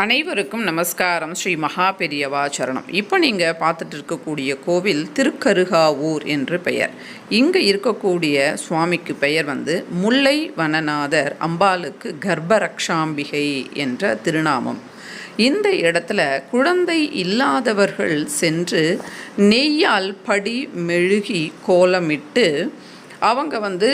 அனைவருக்கும் நமஸ்காரம். ஸ்ரீ மகா பெரியவா சரணம். இப்போ நீங்கள் பார்த்துட்டு இருக்கக்கூடிய கோவில் திருக்கருகாவூர் என்று பெயர். இங்கே இருக்கக்கூடிய சுவாமிக்கு பெயர் வந்து முல்லை வனநாதர் அம்பாளுக்கு கர்ப்பரக்ஷாம்பிகை என்ற திருநாமம். இந்த இடத்துல குழந்தை இல்லாதவர்கள் சென்று நெய்யால் படி மெழுகி கோலமிட்டு அவங்க வந்து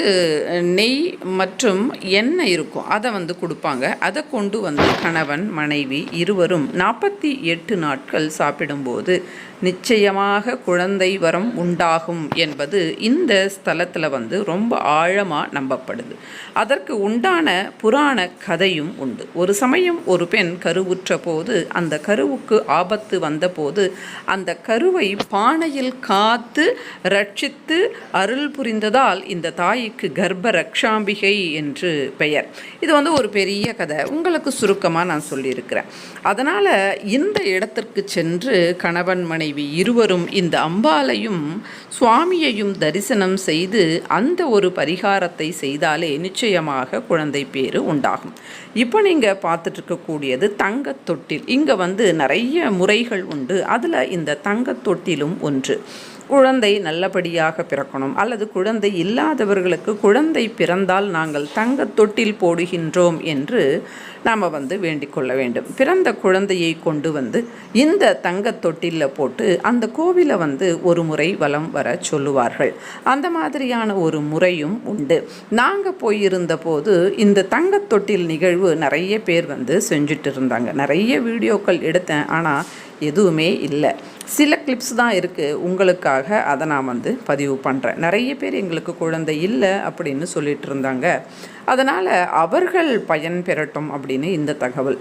நெய் மற்றும் எண்ணெய் இருக்கும். அதை வந்து கொடுப்பாங்க. அதை கொண்டு வந்து கணவன் மனைவி இருவரும் நாற்பத்தி எட்டு நாட்கள் சாப்பிடும்போது நிச்சயமாக குழந்தை வரம் உண்டாகும் என்பது இந்த ஸ்தலத்தில் வந்து ரொம்ப ஆழமாக நம்பப்படுது. அதற்கு உண்டான புராண கதையும் உண்டு. ஒரு சமயம் ஒரு பெண் கருவுற்ற போது அந்த கருவுக்கு ஆபத்து வந்தபோது அந்த கருவை பானையில் காத்து ரட்சித்து அருள் புரிந்ததால் இந்த தாய்க்கு கர்ப்ப ரக்ஷாம்பிகை என்று பெயர். இது வந்து ஒரு பெரிய கதை. உங்களுக்கு சுருக்கமாக நான் சொல்லியிருக்கிறேன். அதனால் இந்த இடத்திற்கு சென்று கணவன் மனைவி இருவரும் இந்த அம்பாலையும் சுவாமியையும் தரிசனம் செய்து அந்த ஒரு பரிகாரத்தை செய்தாலே நிச்சயமாக குழந்தை பேரு உண்டாகும். இப்போ நீங்கள் பார்த்துட்டு இருக்கக்கூடியது தங்கத் தொட்டில். இங்கே வந்து நிறைய முறைகள் உண்டு. அதில் இந்த தங்கத் தொட்டிலும் ஒன்று. குழந்தை நல்லபடியாக பிறக்கணும். அல்லது குழந்தை இல்லாதவர்களுக்கு குழந்தை பிறந்தால் நாங்கள் தங்க தொட்டில் போடுகின்றோம் என்று நாம் வந்து வேண்டிக் கொள்ள வேண்டும். பிறந்த குழந்தையை கொண்டு வந்து இந்த தங்க தொட்டிலில் போட்டு அந்த கோவிலை வந்து ஒரு முறை வலம் வர சொல்லுவார்கள். அந்த மாதிரியான ஒரு முறையும் உண்டு. நாங்கள் போயிருந்த போது இந்த தங்க தொட்டில் நிகழ்வு நிறைய பேர் வந்து செஞ்சுட்டு இருந்தாங்க. நிறைய வீடியோக்கள் எடுத்தேன். ஆனால் எதுவுமே இல்லை. சில கிளிப்ஸ் தான் இருக்குது உங்களுக்காக அதை நான் வந்து பதிவு பண்ணுறேன் நிறைய பேர் எங்களுக்கு குழந்தை இல்லை அப்படின்னு சொல்லிட்டு இருந்தாங்க. அதனால் அவர்கள் பயன் பெறட்டும் அப்படின்னு இந்த தகவல்.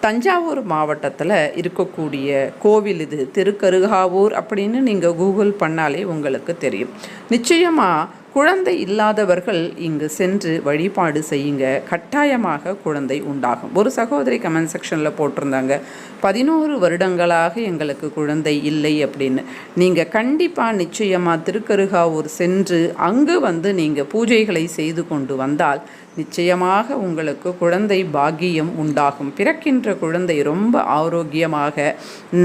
தஞ்சாவூர் மாவட்டத்தில் இருக்கக்கூடிய கோவில் இது. திருக்கருகாவூர் அப்படின்னு நீங்கள் கூகுள் பண்ணாலே உங்களுக்கு தெரியும். நிச்சயமாக குழந்தை இல்லாதவர்கள் இங்கு சென்று வழிபாடு செய்யுங்க. கட்டாயமாக குழந்தை உண்டாகும். ஒரு சகோதரி கமெண்ட் செக்ஷனில் போட்டிருந்தாங்க. பதினோரு வருடங்களாக எங்களுக்கு குழந்தை இல்லை அப்படின்னு. நீங்கள் கண்டிப்பாக நிச்சயமாக திருக்கருகாவூர் சென்று அங்கு வந்து நீங்கள் பூஜைகளை செய்து கொண்டு வந்தால் நிச்சயமாக உங்களுக்கு குழந்தை பாக்கியம் உண்டாகும். பிறக்கின்ற குழந்தை ரொம்ப ஆரோக்கியமாக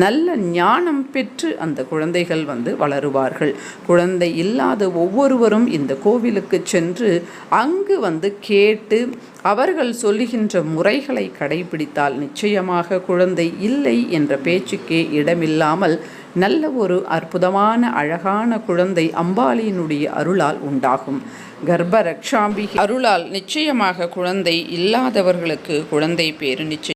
நல்ல ஞானம் பெற்று அந்த குழந்தைகள் வந்து வளருவார்கள். குழந்தை இல்லாத ஒவ்வொருவரும் இந்த கோவிலுக்கு சென்று அங்கு வந்து கேட்டு அவர்கள் சொல்லுகின்ற முறைகளை கடைபிடித்தால் நிச்சயமாக குழந்தை இல்லை என்ற பேச்சுக்கே இடமில்லாமல் நல்ல ஒரு அற்புதமான அழகான குழந்தை அம்பாளியினுடைய அருளால் உண்டாகும். கர்ப்ப ரக்ஷாம்பி அருளால் நிச்சயமாக குழந்தை இல்லாதவர்களுக்கு குழந்தை பேரு நிச்சயம்.